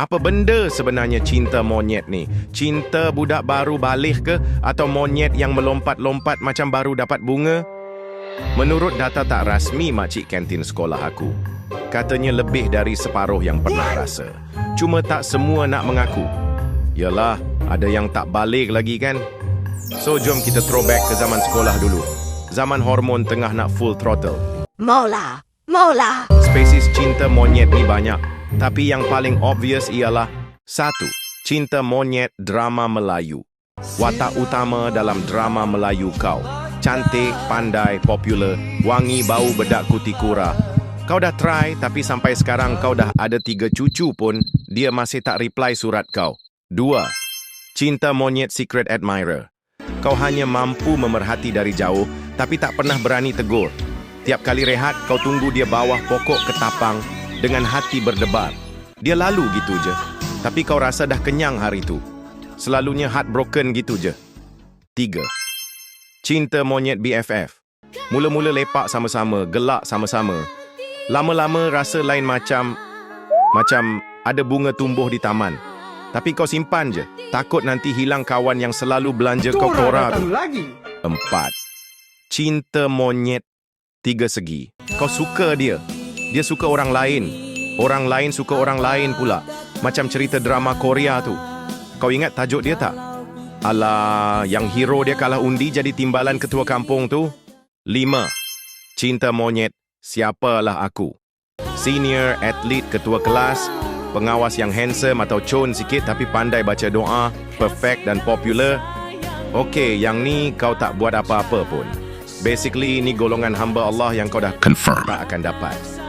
Apa benda sebenarnya cinta monyet ni? Cinta budak baru balik ke? Atau monyet yang melompat-lompat macam baru dapat bunga? Menurut data tak rasmi makcik kantin sekolah aku, katanya lebih dari separuh yang pernah rasa. Cuma tak semua nak mengaku. Yalah, ada yang tak balik lagi kan? So jom kita throwback ke zaman sekolah dulu. Zaman hormon tengah nak full throttle. Mola, Mola. Spesies cinta monyet ni banyak. Tapi yang paling obvious ialah satu, cinta monyet drama Melayu. Watak utama dalam drama Melayu kau. Cantik, pandai, popular, wangi bau bedak kutikura. Kau dah try tapi sampai sekarang kau dah ada tiga cucu pun dia masih tak reply surat kau. Dua, cinta monyet secret admirer. Kau hanya mampu memerhati dari jauh tapi tak pernah berani tegur. Tiap kali rehat, kau tunggu dia bawah pokok ketapang dengan hati berdebar. Dia lalu gitu je. Tapi kau rasa dah kenyang hari tu. Selalunya heartbroken gitu je. Tiga. Cinta monyet BFF. Mula-mula lepak sama-sama, gelak sama-sama. Lama-lama rasa lain macam... Macam ada bunga tumbuh di taman. Tapi kau simpan je. Takut nanti hilang kawan yang selalu belanja kau kora tu. lagi. Empat. Cinta monyet tiga segi. Kau suka dia. Dia suka orang lain. Orang lain suka orang lain pula. Macam cerita drama Korea tu. Kau ingat tajuk dia tak? Alah, yang hero dia kalah undi jadi timbalan ketua kampung tu. Lima. Cinta monyet, siapalah aku? Senior, atlet, ketua kelas, pengawas yang handsome atau con sikit tapi pandai baca doa, perfect dan popular. Okey, yang ni kau tak buat apa-apa pun. Basically, ini golongan hamba Allah yang kau dah Confirm. tak akan dapat.